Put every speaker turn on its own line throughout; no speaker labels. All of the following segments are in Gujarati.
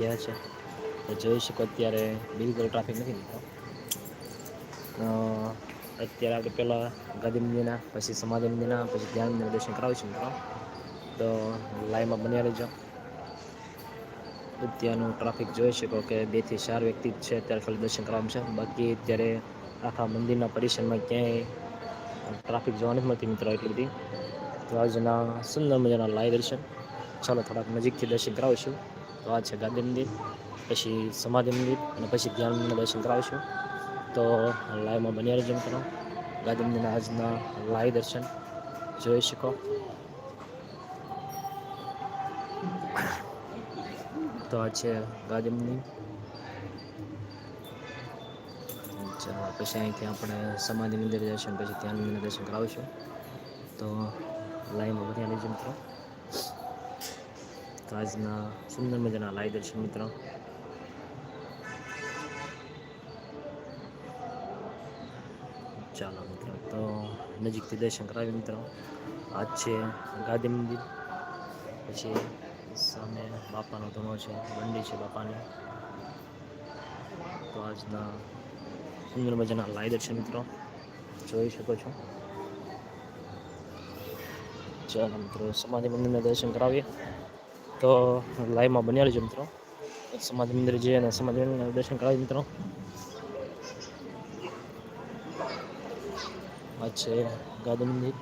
ગયા છે? જોઈ શકો અત્યારે બિલકુલ ટ્રાફિક નથી નીકતો અત્યારે આપણે પહેલાં ગાંધી મંદિરના, પછી સમાધિ મંદિરના, પછી ધ્યાન મંદિરના દર્શન કરાવીશું મિત્રો. તો લાઈનમાં બન્યા રહેજો. અત્યારનું ટ્રાફિક જોઈ શકો કે બેથી ચાર વ્યક્તિ છે, અત્યારે ખાલી દર્શન કરવાનું છે. બાકી અત્યારે આખા મંદિરના પરિસરમાં ક્યાંય ટ્રાફિક જોવા નથી મળતી મિત્રો એટલી બધી. તો આજના સુંદર મજાના લાઈવ દર્શન. ચાલો થોડાક નજીકથી દર્શન કરાવીશું. તો આ છે ગાંધી મંદિર, પછી સમાધિ મંદિર અને પછી ધ્યાન મંદિરના દર્શન કરાવીશું. તો લાઈવમાં બન્યા રહેજો મિત્રો. ગાંધી મંદિરના આજના લાઈવ દર્શન. જોઈ શકો. તો આ છે ગાંધી મંદિર. ચાલો, પછી અહીંથી આપણે સમાધિ મંદિર દર્શન, પછી ધ્યાન મંદિરના દર્શન કરાવીશું. તો લાઈવમાં બન્યા રહેજો મિત્રો. તો આજના સુંદર મજાના લાઈવ દર્શન મિત્રો. ચાલો મિત્રો, તો નજીકથી દર્શન કરાવી મિત્રો. આજ છે ગાંધી મંદિર, પછી સામે બાપાનો ધૂણો છે બંડી છે બાપાની. તો આજના સુંદર મજાના લાઈ દર્શન મિત્રો, જોઈ શકો છો. ચાલો મિત્રો, સમાધિ મંદિરના દર્શન કરાવીએ. તો લાઈવમાં બન્યા રહેજો મિત્રો. સમાજ મંદિર જઈએ અને સમાજ મંદિરના દર્શન કરાવી મિત્રો. આ છે ગાંધી મંદિર.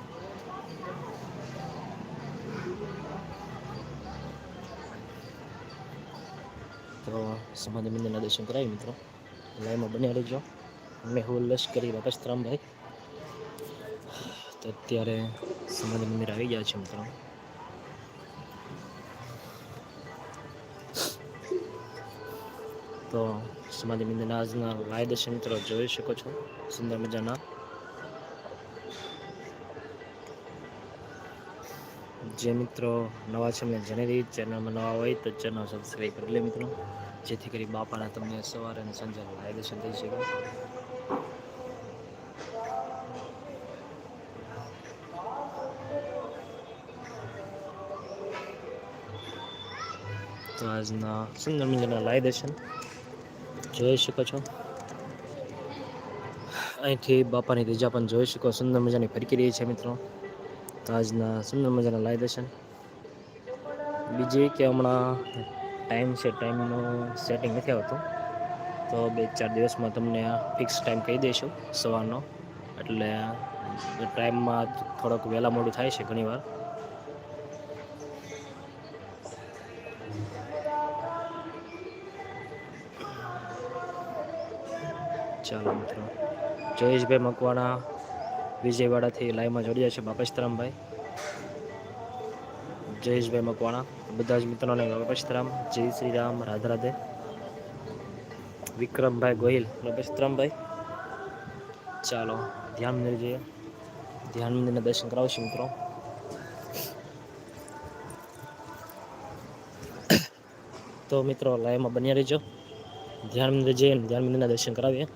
તો સમાજ મંદિરના દર્શન કરાવી મિત્રો. લાઈવમાં બન્યા રહેજો. મેહુલ લશ્કરી બાપસ્તરામભાઈ. તો અત્યારે સમાજ મંદિર આવી ગયા છે મિત્રો. તો સમાધિ મંદિરના આજના દર્શન મિત્રો જોઈ શકો છો. સુંદર મજાના. જે મિત્રો નવા છે મેં જણાવી ચેનલમાં નવા હોય તો ચેનલ સબસ્ક્રાઈબ કરી લે મિત્રો. જેથી કરી બાપાના તમને સવારે અને સાંજે લાય દર્શન થઈ શકે. તો આજના સુંદર મજાના લાય દર્શન. જોઈ શકો છો. અહીંથી બાપાની ત્રીજા પણ જોઈ શકો, સુંદર મજાની ફરકી રહી છે મિત્રો. આજના સુંદર મજાના લાઈ દર્શન. બીજી કે હમણાં ટાઈમ છે ટાઈમનું સેટિંગ નથી આવતું. તો બે ચાર દિવસમાં તમને ફિક્સ ટાઈમ કહી દઈશું સવારનો. એટલે ટાઈમમાં થોડોક વહેલા મોડું થાય છે ઘણીવાર. ચાલો મિત્રો. જયેશભાઈ મકવાણા વિજયવાડાથી લાઈવમાં જોડ્યા છે બાપેશરામભાઈ જયેશભાઈ મકવાણા, બધા જ મિત્રોને બાપેશરામ જય શ્રી રામ, રાધે રાધે. વિક્રમભાઈ ગોહિલ બાપેશરામભાઈ ચાલો, ધ્યાન મંદિર જઈએ. ધ્યાન મંદિરના દર્શન કરાવશું મિત્રો. તો મિત્રો લાઈવમાં બન્યા રહેજો. ધ્યાન મંદિર જઈને ધ્યાન મંદિરના દર્શન કરાવીએ.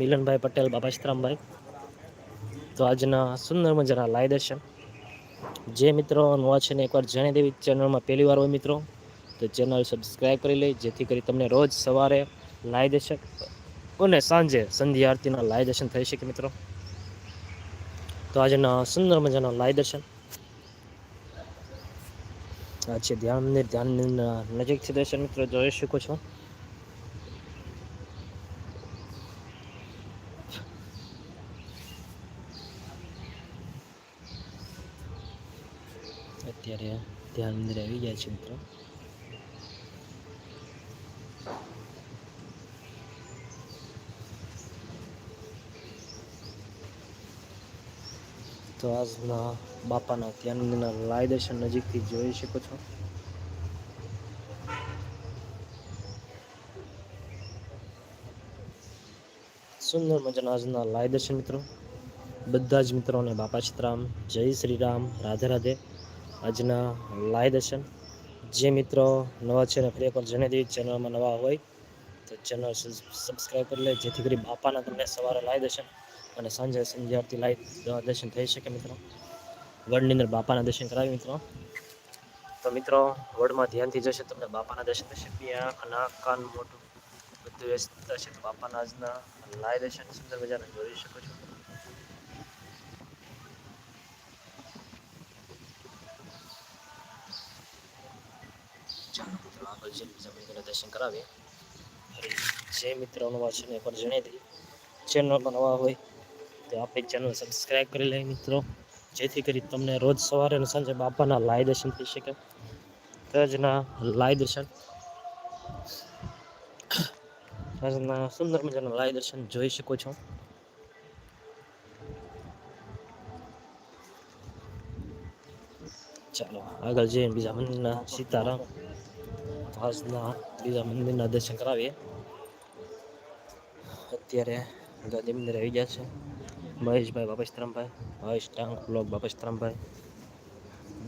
મિલનભાઈ પટેલ બાબાશ્રામભાઈ તો આજના સુંદર મજાના લાઈ દર્શન. જે મિત્રો નવા છે ને એકવાર જાણી દેવી ચેનલમાં પહેલી વાર હોય મિત્રો, તો ચેનલ સબસ્ક્રાઈબ કરી લે, જેથી કરી તમને રોજ સવારે લાઈ દર્શન અને સાંજે સંધ્યા આરતીના લાઈ દર્શન થઈ શકે મિત્રો. તો આજના સુંદર મજાના લાઈ દર્શન. આ છે ધ્યાન મંદિર ધ્યાન નજીકથી દર્શન મિત્રો જોઈ શકો છો. અત્યારે ધ્યાન મંદિર આવી ગયા છે મિત્રો. તો આજના બાપાના ધ્યાન મંદિરના લાય દર્શન નજીકથી જોઈ શકો છો. સુંદર મજાના આજના લાય દર્શન મિત્રો. બધા જ મિત્રોને બાપા છિતરામ જય શ્રી રામ, રાધે રાધે. આજના લાય દર્શન. જે મિત્રો નવા છે ને ફરી એકવાર જણાવી દઈએ ચેનલમાં નવા હોય, તો ચેનલ સબસ્ક્રાઈબ કરી લે, જેથી કરી બાપાના તમને સવારે લાય દર્શન અને સાંજે સંધ્યાથી લાઈટ દર્શન થઈ શકે મિત્રો. વડની અંદર બાપાના દર્શન કરાવી મિત્રો. તો મિત્રો, વડમાં ધ્યાનથી જશે તમને બાપાના દર્શન થશે. બે નાક, કાન મોટું બધું વ્યસ્ત થશે. તો બાપાના આજના લાય દર્શન સુંદર મજાને જોઈ શકો છો ચાલો મંદિરના દર્શન કરાવીએ. જે મિત્રો નવા છે ને પણ જણાવી દઈએ. ચેનલમાં નવા હોય તો આપણી ચેનલ સબસ્ક્રાઈબ કરી લઈએ મિત્રો. જેથી કરી તમને રોજ સવારે અને સાંજે બાપાના લાય દર્શન થઈ શકે. તજના લાય દર્શન. તજના સુંદર મજાના લાય દર્શન જોઈ શકો છો. ચાલો આગળ જઈને બીજા મંદિરના સીતારામ. આજના બીજા મંદિરના દર્શન કરાવીએ. અત્યારે ગાંધી મંદિર આવી ગયા છે. મહેશભાઈ બાપસ્તરામભાઈ, મહેશ ટાંગ બ્લોક બાપસ્તરામભાઈ,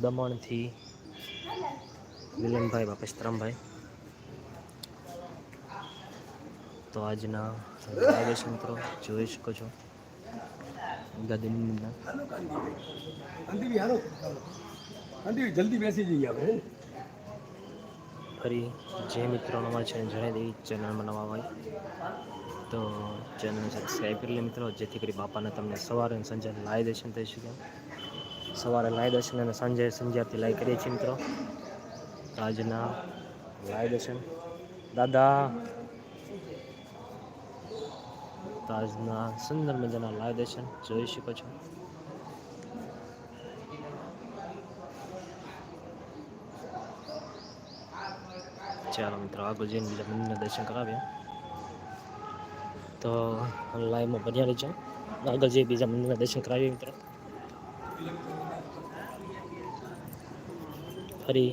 દમણથી વિલનભાઈ બાપસ્તરામભાઈ. તો આજના આદેશ મિત્રો જોઈ શકો છો. ગાંધી મંદિરના.
જલ્દી બેસી જઈએ આપણે.
ફરી જે મિત્રોનો નવા છે જણાવી દેવી ચેનલમાં નવા હોય તો ચેનલને સબસ્ક્રાઈબ કરી લે મિત્રો, જેથી કરી બાપાને તમને સવારે અને સંજે લાઈવ દર્શન થઈ શકે. સવારે લાઈવ દર્શન અને સાંજે સંધ્યાથી લાઈ કરીએ છીએ મિત્રો. આજના લાઈવ દર્શન. દાદા! તો આજના સુંદર મજાના લાઈવ દર્શન જોઈ શકો છો. ચાલો મિત્રો, આગળ જઈને બીજા મંદિરના દર્શન કરાવ્યા તો લાઈવમાં બન્યા રહીજો. આગળ જઈ બીજા મંદિરના દર્શન કરાવીએ મિત્રો. ફરી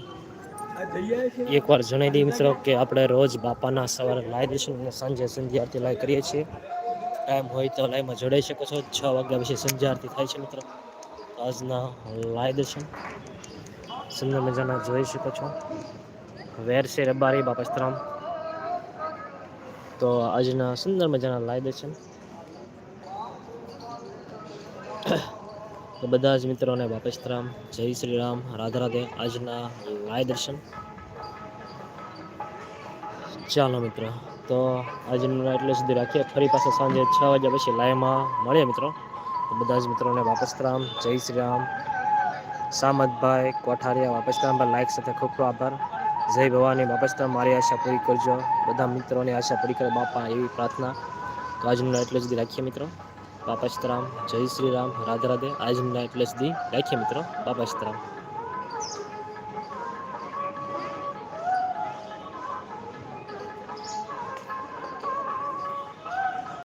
એકવાર જણાવી દઈએ મિત્રો કે આપણે રોજ બાપાના સવારે લાઈ દઈશું અને સાંજે સંધ્યા આરતી લાઈવ કરીએ છીએ. ટાઈમ હોય તો લાઈવમાં જોડાઈ શકો છો. છ વાગ્યા પછી સંધ્યા આરતી થાય છે મિત્રો. આજના લાઈ દર્શન. સુંદર મજાના જોઈ શકો છો. વેર છે રબારી બાપસ્તરામ તો આજના સુંદર મજાના લાઈવ દર્શન બધા જ મિત્રોને બાપસ્તરામ જય શ્રી રામ. રાધા રાધે આજના લાઈવ દર્શન. ચાલો મિત્રો. તો આજનું એટલે સુધી રાખીએ. ફરી પાછા સાંજે છ વાગ્યા પછી લાઈવમાં મળીએ મિત્રો. બધા જ મિત્રોને વાપસરામ જય શ્રી રામ. સામતભાઈ કોઠારિયા પર લાઈક સાથે ખૂબ ખૂબ આભાર. જય ભવાની બાપસ્તા મારી આશા પૂરી કરજો. બધા મિત્રોની આશા પૂરી કરે, બાપા, એવી પ્રાર્થના. તો આજનું એટલે સુધી રાખીએ મિત્રો. બાપસ્તરામ જય શ્રી રામ, રાધે રાધે. આજનું એટલે સુધી રાખીએ મિત્રો. બાપસ્તરામ